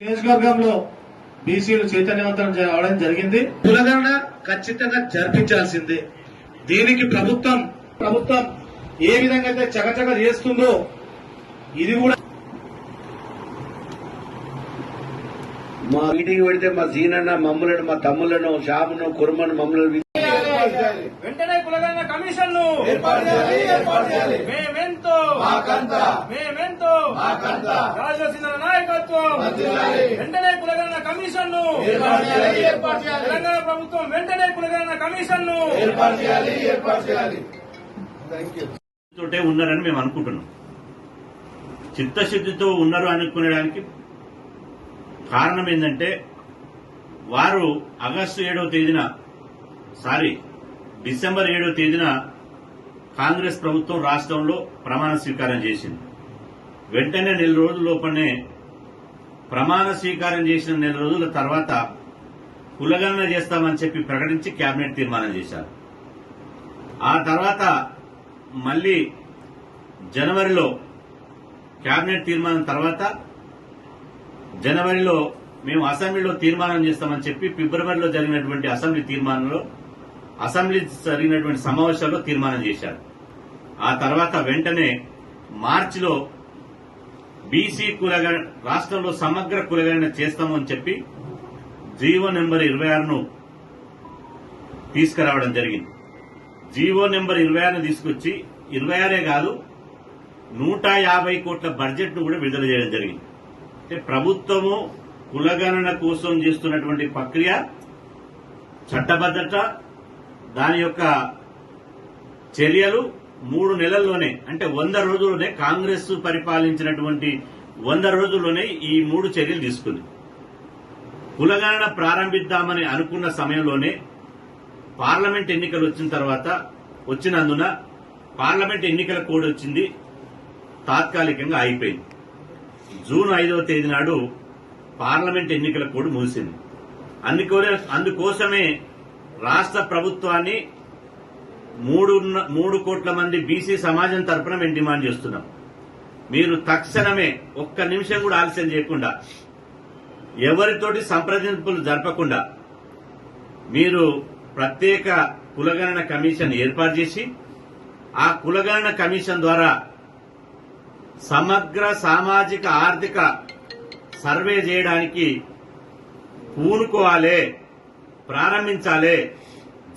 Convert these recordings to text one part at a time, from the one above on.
నియోజకవర్గంలో బీసీలు చైతన్యవంతం అవడం జరిగింది. కులగణన ఖచ్చితంగా జరిపించాల్సిందే. దీనికి ప్రభుత్వం ప్రభుత్వం ఏ విధంగా అయితే చకచక చేస్తుందో ఇది కూడా మా మీటింగ్ పెడితే మా సీనన్న మమ్ములను మా తమ్ములను షామును కుర్మను మమ్ములను వెంటనే కులగన్న కమిషన్ను మేమెంతో మేమెంతో రాజసింహ నాయకత్వం వెంటనే కులగన్న కమిషన్ను తెలంగాణ ప్రభుత్వం వెంటనే కులగన్న కమిషన్ను తోటే ఉన్నారని మేము అనుకుంటున్నాం. చిత్తశుద్ధితో ఉన్నారు అనుకునేదానికి కారణం ఏంటంటే వారు ఆగస్టు ఏడవ తేదీన సారీ డిసెంబర్ ఏడవ తేదీన కాంగ్రెస్ ప్రభుత్వం రాష్ట్రంలో ప్రమాణ స్వీకారం చేసింది. వెంటనే నెల రోజుల లోపలనే ప్రమాణ స్వీకారం చేసిన నెల రోజుల తర్వాత కులగణన చేస్తామని చెప్పి ప్రకటించి కేబినెట్ తీర్మానం చేశారు. ఆ తర్వాత మళ్ళీ జనవరిలో కేబినెట్ తీర్మానం తర్వాత జనవరిలో మేము అసెంబ్లీలో తీర్మానం చేస్తామని చెప్పి ఫిబ్రవరిలో జరిగినటువంటి అసెంబ్లీ తీర్మానంలో అసెంబ్లీ జరిగినటువంటి సమావేశాల్లో తీర్మానం చేశారు. ఆ తర్వాత వెంటనే మార్చిలో బీసీ కులగణ రాష్ట్రంలో సమగ్ర కులగణన చేస్తామని చెప్పి జీవో నెంబర్ ఇరవై ఆరును తీసుకురావడం జరిగింది. జీవో నెంబర్ ఇరవై ఆరును తీసుకొచ్చి ఇరవై ఆరే కాదు నూట యాభై కోట్ల బడ్జెట్ను కూడా విడుదల చేయడం జరిగింది. అంటే ప్రభుత్వము కులగణన కోసం చేస్తున్నటువంటి ప్రక్రియ చట్టబద్ధత దాని యొక్క చర్యలు మూడు నెలల్లోనే అంటే వంద రోజుల్లోనే కాంగ్రెస్ పరిపాలించినటువంటి వంద రోజుల్లోనే ఈ మూడు చర్యలు తీసుకుంది. కులగణన ప్రారంభిద్దామని అనుకున్న సమయంలోనే పార్లమెంట్ ఎన్నికలు వచ్చిన తర్వాత వచ్చినందున పార్లమెంట్ ఎన్నికల కోడ్ వచ్చింది తాత్కాలికంగా అయిపోయింది జూన్ ఐదవ తేదీ నాడు పార్లమెంట్ ఎన్నికల కోడ్ ముగిసింది అందుకోలే అందుకోసమే రాష్ట్ర ప్రభుత్వాన్ని మూడు మూడు కోట్ల మంది బీసీ సమాజం తరపున మేము డిమాండ్ చేస్తున్నాం. మీరు తక్షణమే ఒక్క నిమిషం కూడా ఆలస్యం చేయకుండా ఎవరితోటి సంప్రదింపులు జరపకుండా మీరు ప్రత్యేక కులగణన కమిషన్ ఏర్పాటు చేసి ఆ కులగణన కమిషన్ ద్వారా సమగ్ర సామాజిక ఆర్థిక సర్వే చేయడానికి పూనుకోవాలి ప్రారంభించాలి.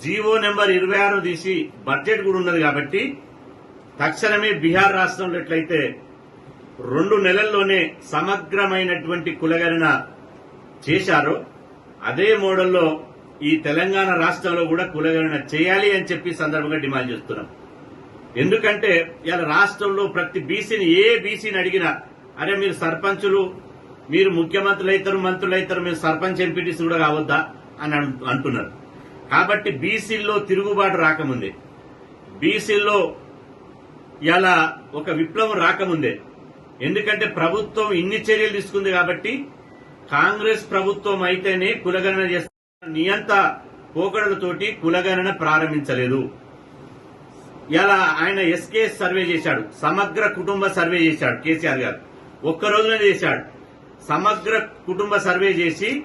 జీవో నెంబర్ ఇరవై ఆరు తీసి బడ్జెట్ కూడా ఉన్నది కాబట్టి తక్షణమే బీహార్ రాష్ట్రంలో ఎట్లయితే రెండు నెలల్లోనే సమగ్రమైనటువంటి కులగణన చేశారో అదే మోడల్లో ఈ తెలంగాణ రాష్ట్రంలో కూడా కులగణన చేయాలి అని చెప్పి సందర్భంగా డిమాండ్ చేస్తున్నాం. ఎందుకంటే ఇలా రాష్ట్రంలో ప్రతి బీసీని ఏ బీసీని అడిగినా అరే మీరు సర్పంచులు మీరు ముఖ్యమంత్రులు అవుతారు మంత్రులు అవుతారు మీరు సర్పంచ్ ఎంపీటీసీ కూడా కావద్దా? అని అంటున్నారు కాబట్టి బీసీల్లో తిరుగుబాటు రాకముందే బీసీల్లో ఇలా ఒక విప్లవం రాకముందే ఎందుకంటే ప్రభుత్వం ఇన్ని చర్యలు తీసుకుంది కాబట్టి కాంగ్రెస్ ప్రభుత్వం అయితేనే కులగణన చేస్తున్న నియంత పోకడలతోటి కులగణన ప్రారంభించలేదు. ఇలా ఆయన ఎస్కే సర్వే చేశాడు సమగ్ర కుటుంబ సర్వే చేశాడు కేసీఆర్ గారు. ఒక్క రోజునే చేశాడు. సమగ్ర కుటుంబ సర్వే చేసి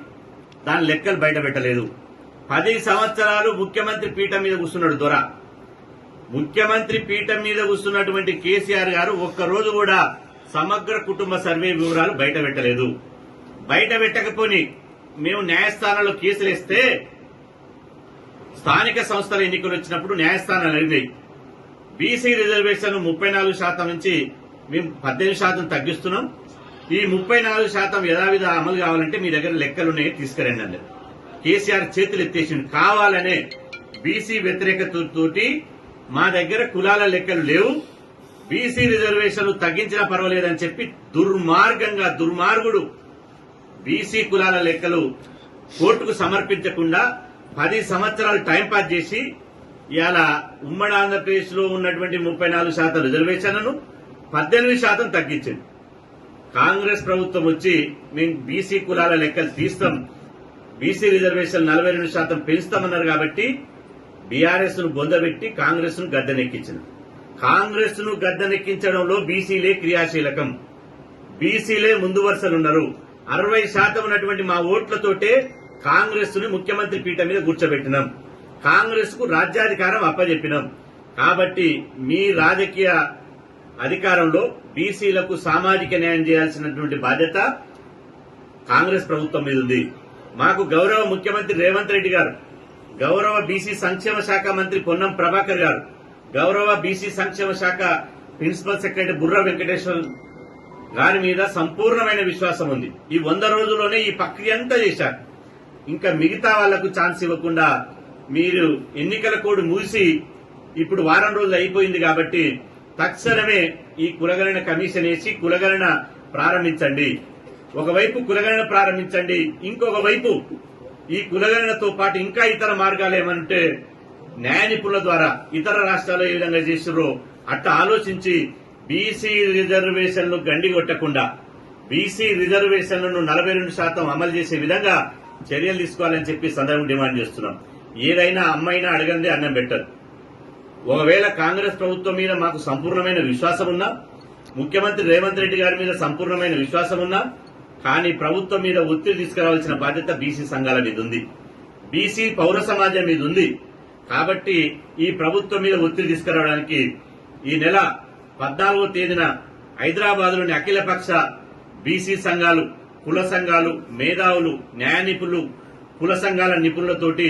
దాని లెక్కలు బయట పెట్టలేదు. పది సంవత్సరాలు ముఖ్యమంత్రి పీఠం మీద కూర్చున్నాడు దొర. ముఖ్యమంత్రి పీఠం మీద కూర్చున్నటువంటి కేసీఆర్ గారు ఒక్కరోజు కూడా సమగ్ర కుటుంబ సర్వే వివరాలు బయట పెట్టలేదు. బయట పెట్టకపోని మేము న్యాయస్థానంలో కేసులేస్తే స్థానిక సంస్థల ఎన్నికలు వచ్చినప్పుడు న్యాయస్థానాలు అడిగినాయి. బీసీ రిజర్వేషన్ ముప్పై నాలుగు శాతం నుంచి మేము పద్దెనిమిది శాతం తగ్గిస్తున్నాం. ఈ ముప్పై నాలుగు శాతం యథావిధ అమలు కావాలంటే మీ దగ్గర లెక్కలున్నాయి తీసుకురండి అన్నారు. కేసీఆర్ చేతులు ఎత్తేసిండు. కావాలనే బీసీ వ్యతిరేకతతోటి మా దగ్గర కులాల లెక్కలు లేవు. బీసీ రిజర్వేషన్లు తగ్గించినా పర్వాలేదని చెప్పి దుర్మార్గంగా దుర్మార్గుడు బీసీ కులాల లెక్కలు కోర్టుకు సమర్పించకుండా పది సంవత్సరాలు టైంపాస్ చేసి ఇవాళ ఉమ్మడి ఆంధ్రప్రదేశ్లో ఉన్నటువంటి ముప్పై నాలుగు శాతం రిజర్వేషన్లను పద్దెనిమిది శాతం తగ్గించింది కాంగ్రెస్ ప్రభుత్వం వచ్చి మేము బీసీ కులాల లెక్కలు తీస్తాం. బీసీ రిజర్వేషన్ నలభై రెండు శాతం పెంచుతామన్నారు కాబట్టి బీఆర్ఎస్ను బొందబెట్టి కాంగ్రెస్ను గద్దెనెక్కించింది. కాంగ్రెస్ను గద్దెనెక్కించడంలో బీసీలే క్రియాశీలకం. బీసీలే ముందు వరుసలున్నారు. అరవై శాతం ఉన్నటువంటి మా ఓట్లతోటే కాంగ్రెస్ను ముఖ్యమంత్రి పీఠం మీద కూర్చోబెట్టినాం. కాంగ్రెస్కు రాజ్యాధికారం అప్పజెప్పినాం. కాబట్టి మీ రాజకీయ అధికారంలో బీసీలకు సామాజిక న్యాయం చేయాల్సినటువంటి బాధ్యత కాంగ్రెస్ ప్రభుత్వం మీద ఉంది. మాకు గౌరవ ముఖ్యమంత్రి రేవంత్ రెడ్డి గారు గౌరవ బీసీ సంక్షేమ శాఖ మంత్రి పొన్నం ప్రభాకర్ గారు గౌరవ బీసీ సంక్షేమ శాఖ ప్రిన్సిపల్ సెక్రటరీ బుర్ర వెంకటేశ్వర్ గారి మీద సంపూర్ణమైన విశ్వాసం ఉంది. ఈ వంద రోజుల్లోనే ఈ ప్రక్రియ అంతా చేశారు. ఇంకా మిగతా వాళ్ళకు ఛాన్స్ ఇవ్వకుండా మీరు ఎన్నికల కోడ్ మూసి ఇప్పుడు వారం రోజులు అయిపోయింది కాబట్టి తక్షణమే ఈ కులగణన కమిషన్ వేసి కులగణన ప్రారంభించండి. ఒకవైపు కులగణన ప్రారంభించండి ఇంకొక వైపు ఈ కులగణనతో పాటు ఇంకా ఇతర మార్గాలు ఏమంటే న్యాయ నిపుణుల ద్వారా ఇతర రాష్ట్రాల్లో ఏ విధంగా చేసిర్రో అట్లా ఆలోచించి బీసీ రిజర్వేషన్లు గండి కొట్టకుండా బీసీ రిజర్వేషన్లను నలభై రెండు శాతం అమలు చేసే విధంగా చర్యలు తీసుకోవాలని చెప్పి సందర్భం డిమాండ్ చేస్తున్నాం. ఏదైనా అమ్మైనా అడగందే అన్నం పెట్టదు. ఒకవేళ కాంగ్రెస్ ప్రభుత్వం మీద మాకు సంపూర్ణమైన విశ్వాసం ఉన్నా ముఖ్యమంత్రి రేవంత్ రెడ్డి గారి మీద సంపూర్ణమైన విశ్వాసం ఉన్నా కానీ ప్రభుత్వం మీద ఒత్తిడి తీసుకురావాల్సిన బాధ్యత బీసీ సంఘాల మీద ఉంది. బీసీ పౌర సమాజం మీద ఉంది. కాబట్టి ఈ ప్రభుత్వం మీద ఒత్తిడి తీసుకురావడానికి ఈ నెల పద్నాలుగో తేదీన హైదరాబాద్లోని అఖిలపక్ష బీసీ సంఘాలు కుల సంఘాలు మేధావులు న్యాయ నిపుణులు కుల సంఘాల నిపుణులతోటి